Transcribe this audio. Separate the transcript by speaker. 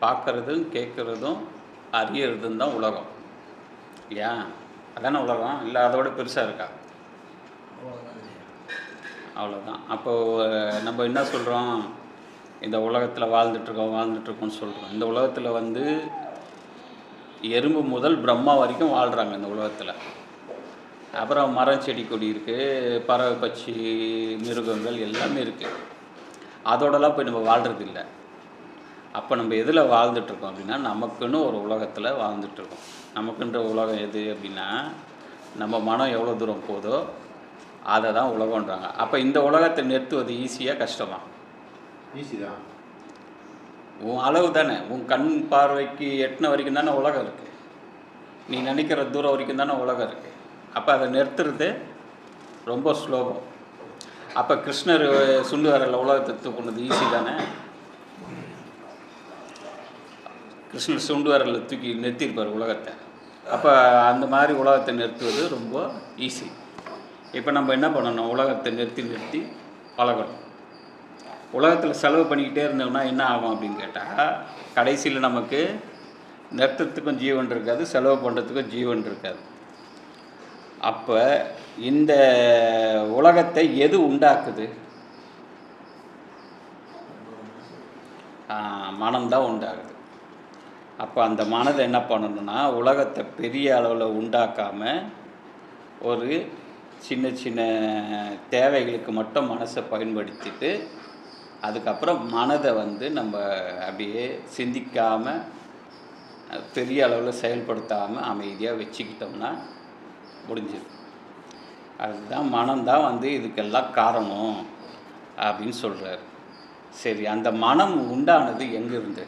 Speaker 1: பார்க்குறதும் கேட்குறதும் அறியறதும் தான் உலகம். இல்லையா? அதானே உலகம்? இல்லை அதோட பெருசாக இருக்கா? அவ்வளோதான் அப்போது நம்ம என்ன சொல்கிறோம் இந்த உலகத்தில் வாழ்ந்துட்டுருக்கோம் வாழ்ந்துட்டுருக்கோம்னு சொல்கிறோம் இந்த உலகத்தில் வந்து எறும்பு முதல் பிரம்மா வரைக்கும் வாழ்கிறாங்க இந்த உலகத்தில். அப்புறம் மரம் செடி கொடி இருக்குது பறவை பட்சி மிருகங்கள் எல்லாமே இருக்குது அதோடலாம் போய் நம்ம வாழ்கிறது இல்லை அப்போ நம்ம எதில் வாழ்ந்துட்டுருக்கோம் அப்படின்னா நமக்குன்னு ஒரு உலகத்தில் வாழ்ந்துட்டுருக்கோம். நமக்குன்ற உலகம் எது அப்படின்னா நம்ம மனம் எவ்வளோ தூரம் போதோ அதை தான் உலகன்றாங்க அப்போ இந்த உலகத்தை நிறுத்துவது ஈஸியாக கஷ்டமா?
Speaker 2: ஈஸி தான்
Speaker 1: உன் அளவு தானே. உன் கண் பார்வைக்கு எட்டின வரைக்கும் தானே உலகம் இருக்குது நீ நினைக்கிற தூரம் வரைக்கும் தானே உலகம் இருக்குது அப்போ அதை நிறுத்துறது ரொம்ப ஸ்லோகம் அப்போ கிருஷ்ணர் சுண்டு வரல உலகத்தை தூக்குனது ஈஸி தானே? கிருஷ்ணர் சுண்டு வரல தூக்கி நிறுத்தியிருப்பார் உலகத்தை. அப்போ அந்த மாதிரி உலகத்தை நிறுத்துவது ரொம்ப ஈஸி இப்போ நம்ம என்ன பண்ணணும்? உலகத்தை நிறுத்தி நிறுத்தி பழகணும். உலகத்தில் செலவு பண்ணிக்கிட்டே இருந்தோம்னா என்ன ஆகும் அப்படின்னு கேட்டால் கடைசியில் நமக்கு நிறுத்தத்துக்கும் ஜீவன் இருக்காது செலவு பண்ணுறதுக்கும் ஜீவன் இருக்காது. அப்போ இந்த உலகத்தை எது உண்டாக்குது? மனம்தான் உண்டாகுது. அப்போ அந்த மனதை என்ன பண்ணணும்னா உலகத்தை பெரிய அளவில் உண்டாக்காமல் ஒரு சின்ன சின்ன தேவைகளுக்கு மட்டும் மனசை பயன்படுத்திட்டு அதுக்கப்புறம் மனதை வந்து நம்ம அப்படியே சிந்திக்காமல் பெரிய அளவில் செயல்படுத்தாமல் அமைதியாக வச்சுக்கிட்டோம்னா முடிஞ்சுது அதுதான் மனம்தான் வந்து இதுக்கெல்லாம் காரணம் அப்படின்னு சொல்கிறார் சரி அந்த மனம் உண்டானது எங்கேருந்து?